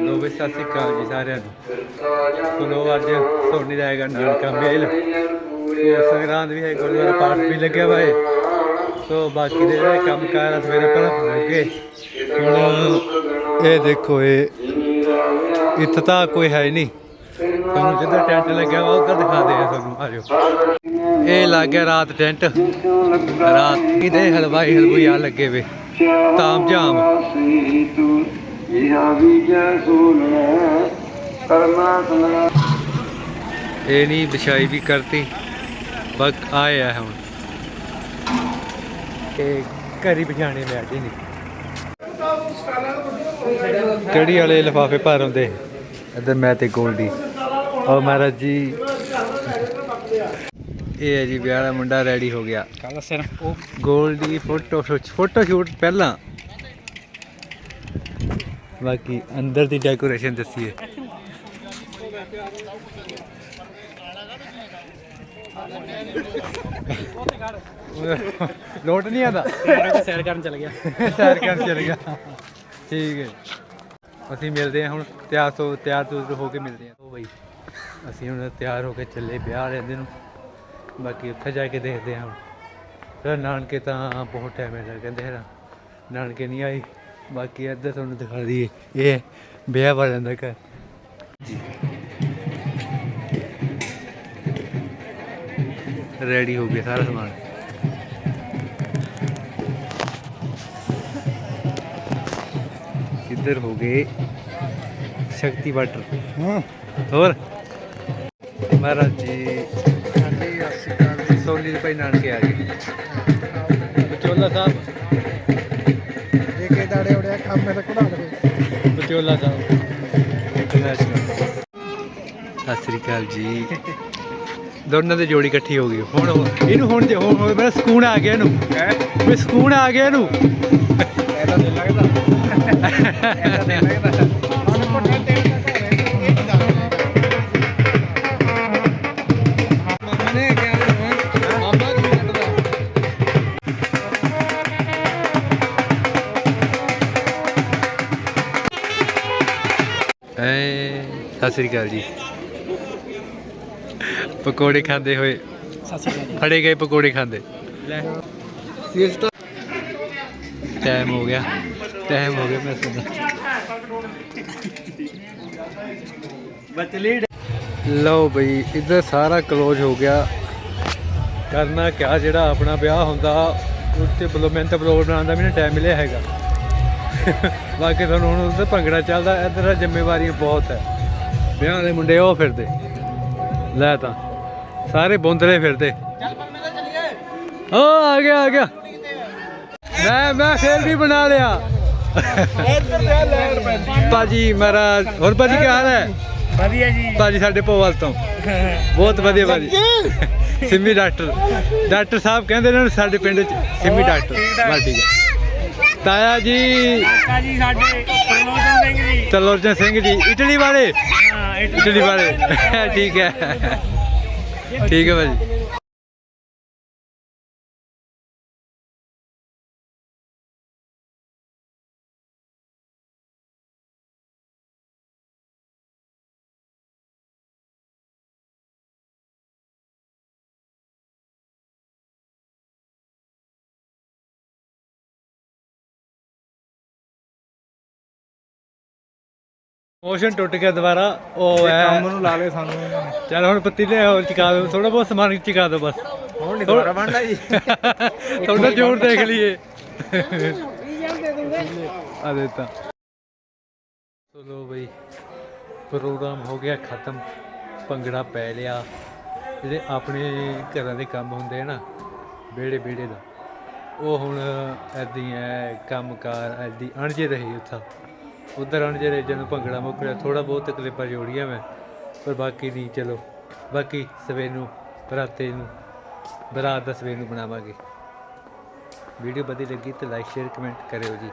ਲੋ ਵੀ ਸਤਿ ਸ਼੍ਰੀ ਅਕਾਲ ਜੀ ਸਾਰਿਆਂ ਨੂੰ। ਸੋ ਅੱਜ ਸੋਨੀ ਦਾ ਨਾਨਕਾ ਮੇਲ। ਸੋ ਸੰਗਰਾਂਦ ਵੀ ਹੈ ਗੁਰਦੁਆਰਾ ਪਾਠ ਵੀ ਲੱਗਿਆ ਵਾ ਹੈ ਸੋ ਬਾਕੀ ਦੇ ਜਿਹੜੇ ਕੰਮ ਕਾਰ ਆ ਸਵੇਰੇ ਪਹਿਲਾਂ ਹੋ ਗਏ। ਹੁਣ ਇਹ ਦੇਖੋ ਇਹ, ਇੱਥੇ ਤਾਂ ਕੋਈ ਹੈ ਨਹੀਂ। ਤੁਹਾਨੂੰ ਜਿੱਦਾਂ ਟੈਂਟ ਲੱਗਿਆ ਵਾ ਉੱਧਰ ਦਿਖਾ ਦੇ ਤੁਹਾਨੂੰ, ਆ ਜਾਓ। ਇਹ ਲੱਗ ਗਿਆ ਰਾਤ ਟੈਂਟ। ਰਾਤ ਕਿਤੇ ਹਲਵਾਈ ਹਲਵਾਈ ਆ ਲੱਗੇ ਵੇ। ਤਾਮ ਜਾਮ ਇਹ ਨਹੀਂ ਵਿਛਾਈ ਵੀ ਕਰਤੀ ਬਸ ਆਏ ਆ ਹੁਣ। ਇਹ ਘਰੀ ਬਿਜਾਣੇ ਲੈ ਜੀ ਨਹੀਂ। ਕਿਹੜੀ ਵਾਲੇ ਲਿਫਾਫੇ ਭਰ ਹੁੰਦੇ ਇੱਧਰ ਮੈਂ ਤੇ ਗੋਲਡੀ। ਔਰ ਮਹਾਰਾਜ ਜੀ। ਇਹ ਹੈ ਜੀ ਵਿਆਹ ਦਾ ਮੁੰਡਾ ਰੈਡੀ ਹੋ ਗਿਆ। ਕਾਲਾ ਸਿਰ ਉਹ Goldy photo shoot photo shoot ਪਹਿਲਾਂ। ਬਾਕੀ ਅੰਦਰ ਦੀ ਡੈਕੋਰੇਸ਼ਨ ਦੱਸੀਏ। ਲੋਟ ਨਹੀਂ ਆਦਾ? ਸੈਰ ਕਰਨ ਚਲ ਗਿਆ। ਸੈਰ ਕਰਨ ਚੱਲ ਗਿਆ। ਠੀਕ ਹੈ। ਅਸੀਂ ਮਿਲਦੇ ਹਾਂ ਹੁਣ ਤਿਆਰ ਤੋਂ ਤਿਆਰ ਤੋਂ ਹੋ ਕੇ ਮਿਲਦੇ ਹਾਂ। ਉਹ ਬਈ ਅਸੀਂ ਹੁਣ ਤਿਆਰ ਹੋ ਕੇ ਚੱਲੇ ਵਿਆਹ ਰਹਿੰਦੇ ਨੂੰ। ਬਾਕੀ ਉੱਥੇ ਜਾ ਕੇ ਦੇਖਦੇ ਹਾਂ ਹੁਣ। ਨਾਨਕੇ ਤਾਂ ਬਹੁਤ ਟਾਈਮ ਲੱਗ ਕਹਿੰਦੇ ਹੈ ਨਾਨਕੇ ਨਹੀਂ ਆਈ ਬਾਕੀ ਇੱਧਰ ਤੁਹਾਨੂੰ ਦਿਖਾ ਦਈਏ ਇਹ ਵਿਆਹ ਵਾਲਿਆਂ ਦਾ ਘਰ। ਰੈਡੀ ਹੋ ਗਿਆ ਸਾਰਾ ਸਮਾਨ। ਕਿੱਧਰ ਹੋ ਗਏ? ਸ਼ਕਤੀ ਵਾਟਰ ਹਾਂ। ਹੋਰ? ਮਹਾਰਾਜ ਜੀ ਹਾਂਜੀ ਅਸਿਕਾਲ ਸੋਨੀ ਦੇ ਭਾਈ ਨਾਨਕੇ ਆ ਗਏ। ਬਚੋਲਾ ਸਾਹਿਬ। ਲਵੇ ਬਚੋਲਾ ਸਾਹਿਬ ਇੰਟਰਨੈਸ਼ਨਲ ਸਤਿ ਸ੍ਰੀ ਅਕਾਲ ਜੀ। ਦੋਨਾਂ ਦੀ ਜੋੜੀ ਇਕੱਠੀ ਹੋ ਗਈ। ਹੁਣ ਉਹ- ਇਹਨੂੰ ਹੁਣ ਜੇ ਹੁਣ ਮੇਰਾ ਸਕੂਨ ਆ ਗਿਆ ਇਹਨੂੰ। ਹੈ? ਵੀ ਸਕੂਨ ਆ ਗਿਆ ਇਹਨੂੰ। ਐਦਾ ਦਿਲ ਲੱਗਦਾ। ਐਦਾ ਦਿਲ ਲੱਗਦਾ। ਐ ਸਤਿ ਸ੍ਰੀ ਅਕਾਲ ਜੀ। ਪਕੌੜੇ ਖਾਂਦੇ ਹੋਏ ਫੜੇ ਗਏ ਪਕੌੜੇ ਖਾਂਦੇ। ਲੈ। ਟਾਈਮ ਹੋ ਗਿਆ। ਟਾਈਮ ਹੋ ਗਿਆ ਮੈਂ ਸੁਣਾ ਬਚਲੀ ਲਓ ਬਈ ਇੱਧਰ ਸਾਰਾ ਕਲੋਜ਼ ਹੋ ਗਿਆ। ਕਰਨਾ ਕਿਆ ਜਿਹੜਾ ਆਪਣਾ ਵਿਆਹ ਹੁੰਦਾ ਉੱਤੇ ਬਲੋ ਤਾਂ ਬਲੌਗ ਬਣਾਉਣ ਦਾ ਵੀ ਨਾ ਟਾਈਮ ਮਿਲਿਆ ਹੈਗਾ। ਬਾਕੀ ਤੁਹਾਨੂੰ ਹੁਣ ਉੱਧਰ ਭੰਗੜਾ ਚੱਲਦਾ ਇੱਧਰ ਜ਼ਿੰਮੇਵਾਰੀ ਬਹੁਤ ਹੈ। ਵਿਆਹ ਦੇ ਮੁੰਡੇ ਉਹ ਫਿਰਦੇ। ਲੈ ਤਾਂ ਸਾਰੇ ਬੁੰਦਲੇ ਫਿਰਦੇ। ਓ ਆ ਗਿਆ ਆ ਗਿਆ। ਮੈਂ ਮੈਂ ਫੇਰ ਵੀ ਬਣਾ ਲਿਆ। ਭਾਜੀ ਮਹਾਰਾਜ ਹੋਰ ਭਾਜੀ ਕੀ ਹਾਲ ਹੈ? ਵਧੀਆ ਜੀ। ਭਾਜੀ ਸਾਡੇ ਪੋਵਾਲ ਤੋਂ। ਬਹੁਤ ਵਧੀਆ ਭਾਜੀ। ਸਿੰਮੀ ਡਾਕਟਰ। ਡਾਕਟਰ ਸਾਹਿਬ ਕਹਿੰਦੇ ਨੇ ਸਾਡੇ ਪਿੰਡ ਚ ਸਿੰਮੀ ਡਾਕਟਰ। ਬਸ ਠੀਕ ਹੈ। ਤਾਇਆ ਜੀ। ਕਾਕਾ ਜੀ ਸਾਡੇ ਪ੍ਰਮੋਸ਼ਨ ਸਿੰਘ ਜੀ। ਤਲੋਚਨ ਸਿੰਘ ਜੀ ਇਟਲੀ ਵਾਲੇ? ਹਾਂ ਇਟਲੀ ਵਾਲੇ। ਠੀਕ ਹੈ। ਠੀਕ ਹੈ ਭਾਜੀ। ਮੋਸ਼ਨ ਟੁੱਟ ਗਿਆ ਦੁਬਾਰਾ ਉਹ ਹੈ। ਕੰਮ ਨੂੰ ਲਾ ਲੇ ਸਾਨੂੰ। ਇਹਨਾਂ ਨੇ ਚਲ ਹੁਣ ਪਤੀਲੇ ਹੋਰ ਚਕਾ ਦਿਓ ਥੋੜਾ ਬਹੁਤ ਸਮਾਨ ਚਕਾ ਦਿਓ ਬਸ। ਹੁਣ ਨਹੀਂ ਦੁਬਾਰਾ ਬਣਦਾ ਜੀ। ਥੋੜਾ ਜੋਰ ਦੇਖ ਲਈਏ। ਆ ਦੇਤਾ। ਚਲੋ ਬਈ ਪ੍ਰੋਗਰਾਮ ਹੋ ਗਿਆ ਖਤਮ ਭੰਗੜਾ ਪੈ ਲਿਆ। ਜਿਹੜੇ ਆਪਣੇ ਘਰਾਂ ਦੇ ਕੰਮ ਹੁੰਦੇ ਆ ਨਾ ਬੇੜੇ ਬੇੜੇ ਦਾ ਉਹ ਹੁਣ ਐਦੀ ਐ ਕੰਮਕਾਰ ਐਦੀ ਅਣਜੇ ਰਹੇ ਉੱਥਾ। ਉਧਰ ਅਣਜੇ ਰਹੇ ਜਦੋਂ ਭੰਗੜਾ ਮੁੱਕਰਿਆ ਥੋੜਾ ਬਹੁਤ ਤਕਲੀਫਾਂ ਜੋੜੀਆਂ ਮੈਂ, ਪਰ ਬਾਕੀ ਨਹੀਂ, ਚਲੋ। ਬਾਕੀ ਸਵੇਰ ਨੂੰ, ਬਰਾਤੇ ਨੂੰ, ਬਰਾਤ ਦਾ ਸਵੇਰ ਨੂੰ ਬਣਾਵਾਂਗੇ। ਵੀਡੀਓ ਵਧੀਆ ਲੱਗੀ ਤਾਂ ਲਾਈਕ ਸ਼ੇਅਰ ਕਮੈਂਟ ਕਰਿਓ ਜੀ।